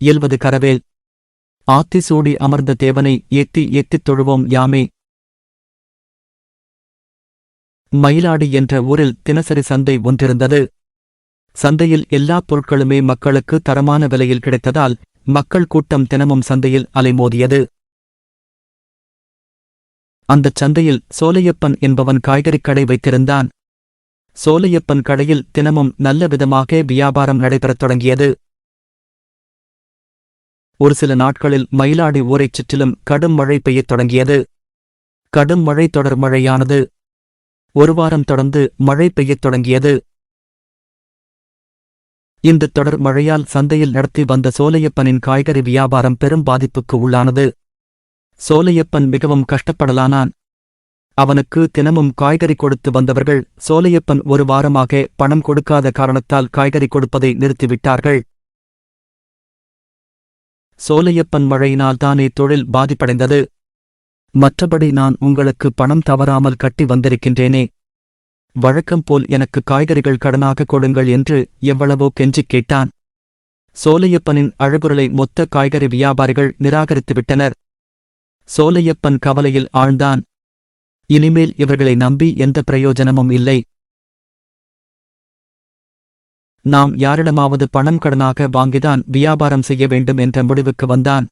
இயல்வது கரவேல். ஆத்தி சூடி அமர்ந்த தேவனை ஏத்தி ஏத்தித் தொழுவோம் யாமே. மயிலாடி என்ற ஊரில் தினசரி சந்தை ஒன்றிருந்தது. சந்தையில் எல்லா பொருட்களுமே மக்களுக்கு தரமான விலையில் கிடைத்ததால் மக்கள் கூட்டம் தினமும் சந்தையில் அலைமோதியது. அந்தச் சந்தையில் சோலையப்பன் என்பவன் காய்கறிக் கடை வைத்திருந்தான். சோலையப்பன் கடையில் தினமும் நல்ல விதமாக வியாபாரம் நடைபெறத் தொடங்கியது. ஒரு சில நாட்களில் மயிலாடி ஊரைச் சுற்றிலும் கடும் மழை பெய்யத் தொடங்கியது. கடும் மழை தொடர் மழையானது. ஒரு வாரம் தொடர்ந்து மழை பெய்யத் தொடங்கியது. இந்த தொடர் மழையால் சந்தையில் நடத்தி வந்த சோலையப்பனின் காய்கறி வியாபாரம் பெரும் பாதிப்புக்கு உள்ளானது. சோலையப்பன் மிகவும் கஷ்டப்படலானான். அவனுக்கு தினமும் காய்கறி கொடுத்து வந்தவர்கள் சோலையப்பன் ஒரு வாரமாக பணம் கொடுக்காத காரணத்தால் காய்கறி கொடுப்பதை நிறுத்திவிட்டார்கள். சோலையப்பன் மழையினால் தானே தொழில் பாதிப்படைந்தது? மற்றபடி நான் உங்களுக்கு பணம் தவறாமல் கட்டி வந்திருக்கின்றேனே. வழக்கம் போல் எனக்கு காய்கறிகள் கடனாக கொடுங்கள் என்று எவ்வளவோ கெஞ்சிக் கேட்டான். சோலையப்பனின் அழகுரலை மொத்த காய்கறி வியாபாரிகள் நிராகரித்துவிட்டனர். சோலையப்பன் கவலையில் ஆழ்ந்தான். இனிமேல் இவர்களை நம்பி எந்த பிரயோஜனமும் இல்லை. நாம் யாரிடமாவது பணம் கடனாக வாங்கிதான் வியாபாரம் செய்ய வேண்டும் என்ற முடிவுக்கு வந்தான்.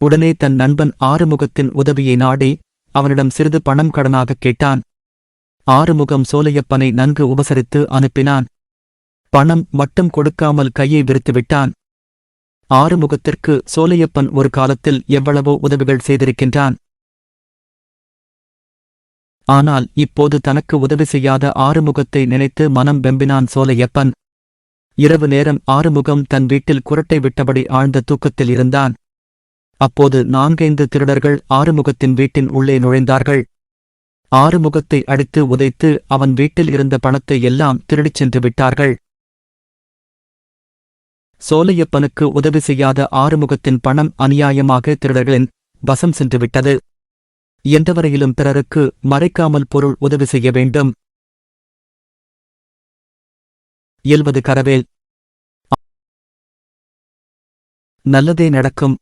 உடனே தன் நண்பன் ஆறுமுகத்தின் உதவியை நாடி அவனிடம் சிறிது பணம் கடனாக கேட்டான். ஆறுமுகம் சோலையப்பனை நன்கு உபசரித்து அனுப்பினான். பணம் மட்டும் கொடுக்காமல் கையை விரித்துவிட்டான் ஆறுமுகத்திற்கு சோலையப்பன் ஒரு காலத்தில் எவ்வளவோ உதவிகள் செய்திருக்கின்றான். ஆனால் இப்போது தனக்கு உதவி செய்யாத ஆறுமுகத்தை நினைத்து மனம் வெம்பினான் சோலையப்பன். இரவு நேரம் ஆறுமுகம் தன் வீட்டில் குரட்டை விட்டபடி ஆழ்ந்த தூக்கத்தில் இருந்தான். அப்போது நான்கைந்து திருடர்கள் ஆறுமுகத்தின் வீட்டின் உள்ளே நுழைந்தார்கள். ஆறுமுகத்தை அடித்து உதைத்து அவன் வீட்டில் இருந்த பணத்தை எல்லாம் திருடிச் சென்று விட்டார்கள். சோலையப்பனுக்கு உதவி செய்யாத ஆறுமுகத்தின் பணம் அநியாயமாக திருடர்களின் வசம் சென்றுவிட்டது எந்தவரையிலும் பிறருக்கு மறைக்காமல் பொருள் உதவி செய்ய வேண்டும். இயல்வது கரவேல். நல்லதே நடக்கும்.